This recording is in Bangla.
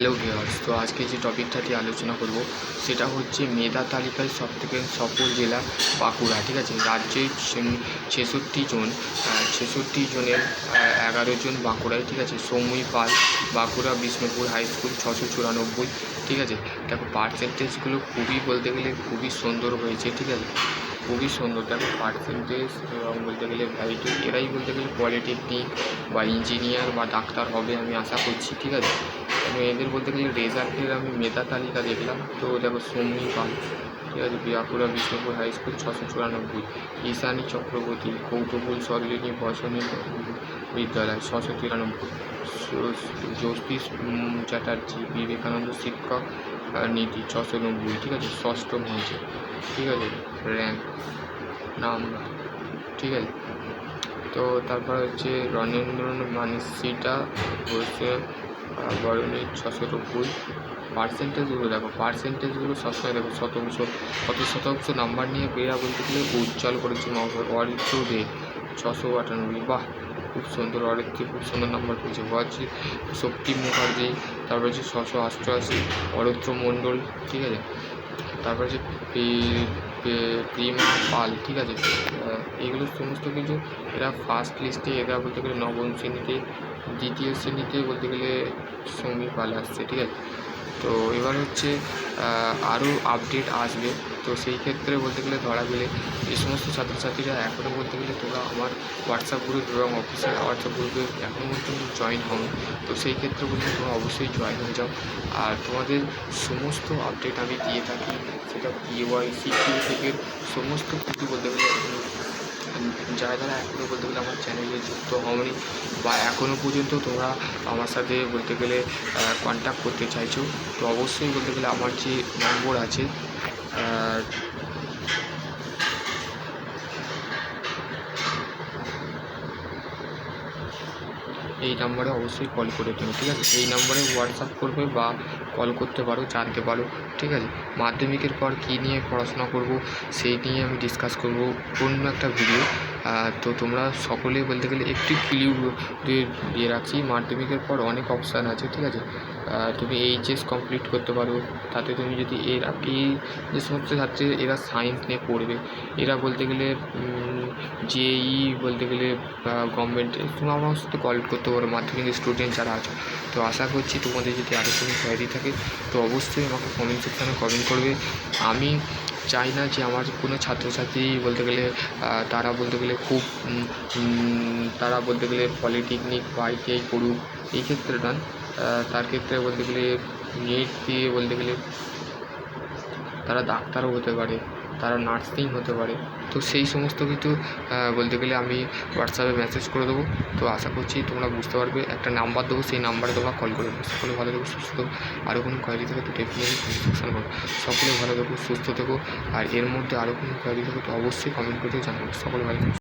হ্যালো ভিউয়ার্স, তো আজকে যে টপিকটা নিয়ে আলোচনা করব, সেটা হচ্ছে মেধা তালিকায় সবথেকে সফল জেলা বাঁকুড়া, ঠিক আছে? রাজ্যের ছেষট্টি জন ছেষট্টি জনের এগারো জন বাঁকুড়ায়, ঠিক আছে? সৌমিক পাল, বাঁকুড়া বিষ্ণুপুর হাই স্কুল ছশো চুরানব্বই, ঠিক আছে? দেখো পার্সেন্টেজগুলো খুবই বলতে গেলে খুবই সুন্দর হয়েছে, ঠিক আছে? খুবই সুন্দর। দেখো পার্সেন্টেজ এবং বলতে গেলে ভ্যালিটি এরাই বলতে গেলে পলিটেকনিক বা ইঞ্জিনিয়ার বা ডাক্তার হবে আমি আশা করছি, ঠিক আছে? এবং এদের বলতে গেলে রেজাল্টের আমি মেধা তালিকা দেখলাম। তো দেখো সৌমি পাল, ঠিক আছে? বাঁকুড়া বিষ্ণুপুর হাই স্কুল ছশো চুরানব্বই। ঈশানী চক্রবর্তী কৌতুকুল সরলিনী, বসনী বিদ্যালয় ছশো তিরানব্বই। জ্যোতিষ চ্যাটার্জি, বিবেকানন্দ শিক্ষক নীতি ছশো নব্বই। ঠিক আছে? ষষ্ঠম হয়েছে ঠিক আছে? Rank number. ঠিক আছে? তো তারপর হচ্ছে রণেন্দ্র মানসিটা হচ্ছে বরণের ছশো নব্বই। পার্সেন্টেজগুলো দেখো। পার্সেন্টেজগুলো সবসময় দেখো। শতাংশ কত শতাংশ নাম্বার নিয়ে বেরা বলতে গেলে উজ্জ্বল করেছে অরিত্র দে ছশো আটানব্বই। বাহ, খুব সুন্দর অরিত্র খুব সুন্দর নাম্বার পেয়েছে হচ্ছে শক্তি মুখার্জি, তারপর হচ্ছে ছশো অষ্টআশি অরিত্র মণ্ডল, ঠিক আছে? তারপর হচ্ছে প্রিমা পাল, ঠিক আছে? এগুলো সমস্ত কিছু এরা ফার্স্ট লিস্টে এরা বলতে গেলে নবম শ্রেণীতে, দ্বিতীয় শ্রেণীতে বলতে গেলে সৌমি পাল আসছে, ঠিক আছে? তো এবার হচ্ছে আরও আপডেট আসবে। তো সেই ক্ষেত্রে বলতে গেলে ধরা গেলে যে সমস্ত ছাত্রছাত্রীরা এখনও বলতে গেলে তোমরা আমার হোয়াটসঅ্যাপ গ্রুপ এবং অফিসিয়াল হোয়াটসঅ্যাপ গ্রুপে এখনও পর্যন্ত জয়েন হও তো সেই ক্ষেত্রে বলতে তোমরা অবশ্যই জয়েন হয়ে যাও। আর তোমাদের সমস্ত আপডেট আমি দিয়ে থাকি, সেটা পিওয়াইসি কিউ থেকে সমস্ত কিছু বলতে গেলে যারা যারা এখনও বলতে গেলে আমার চ্যানেলে যুক্ত হওনি বা এখনও পর্যন্ত তোমরা আমার সাথে বলতে গেলে কন্ট্যাক্ট করতে চাইছো, তো অবশ্যই বলতে গেলে আমার যে নম্বর আছে এই নাম্বারে অবশ্যই কল করে তুমি ঠিক আছে? এই নাম্বারে হোয়াটসঅ্যাপ করবে বা কল করতে পারো, জানতে পারো, ঠিক আছে? মাধ্যমিকের পর কী নিয়ে পড়াশোনা করব, সেই নিয়ে আমি ডিসকাস করব অন্য একটা ভিডিও তো তোমরা সকলে বলতে গেলে একটু ক্লিউ দিয়ে রাখছি। মাধ্যমিকের পর অনেক অপশান আছে, ঠিক আছে? তুমি এইচএস কমপ্লিট করতে পারো। তাতে তুমি যদি এরা এই যে সমস্ত ছাত্রী, এরা সায়েন্স নিয়ে পড়বে। এরা বলতে গেলে জেই বলতে গেলে গভর্নমেন্ট তুমি আমার সাথে কল করতে পারো মাধ্যমিক স্টুডেন্ট যারা আছো। তো আশা করছি তোমাদের যদি আরও কোনো থাকে, তো অবশ্যই আমাকে কমেন্ট সেকশানে কমেন্ট করবে। আমি চাই না যে আমার কোনো ছাত্রছাত্রী বলতে গেলে তারা বলতে গেলে খুব তারা বলতে গেলে পলিটেকনিক বা আইটিআই করুক, এই ক্ষেত্রে নয়। তার ক্ষেত্রে বলতে গেলে নেট দিয়ে বলতে গেলে তারা ডাক্তারও হতে পারে। তারা নার্সিং হতে পারে। তো সেই সমস্ত কিছু বলতে গেলে আমি হোয়াটসঅ্যাপে মেসেজ করে দেবো। তো আশা করছি তোমরা বুঝতে পারবে। একটা নাম্বার দেবো, সেই নাম্বারে তোমরা কল করে দেবো। সকলে ভালো থেকো, সুস্থ থেকো। আরও কোনো কোয়ারি থাকে তো ডেফিনেটলি করো। সকলে ভালো থেকো, সুস্থ থেকো। আর এর মধ্যে আরও কোনো কোয়ারি থাকে তো অবশ্যই কমেন্ট করে জানাব। সকলে ভালো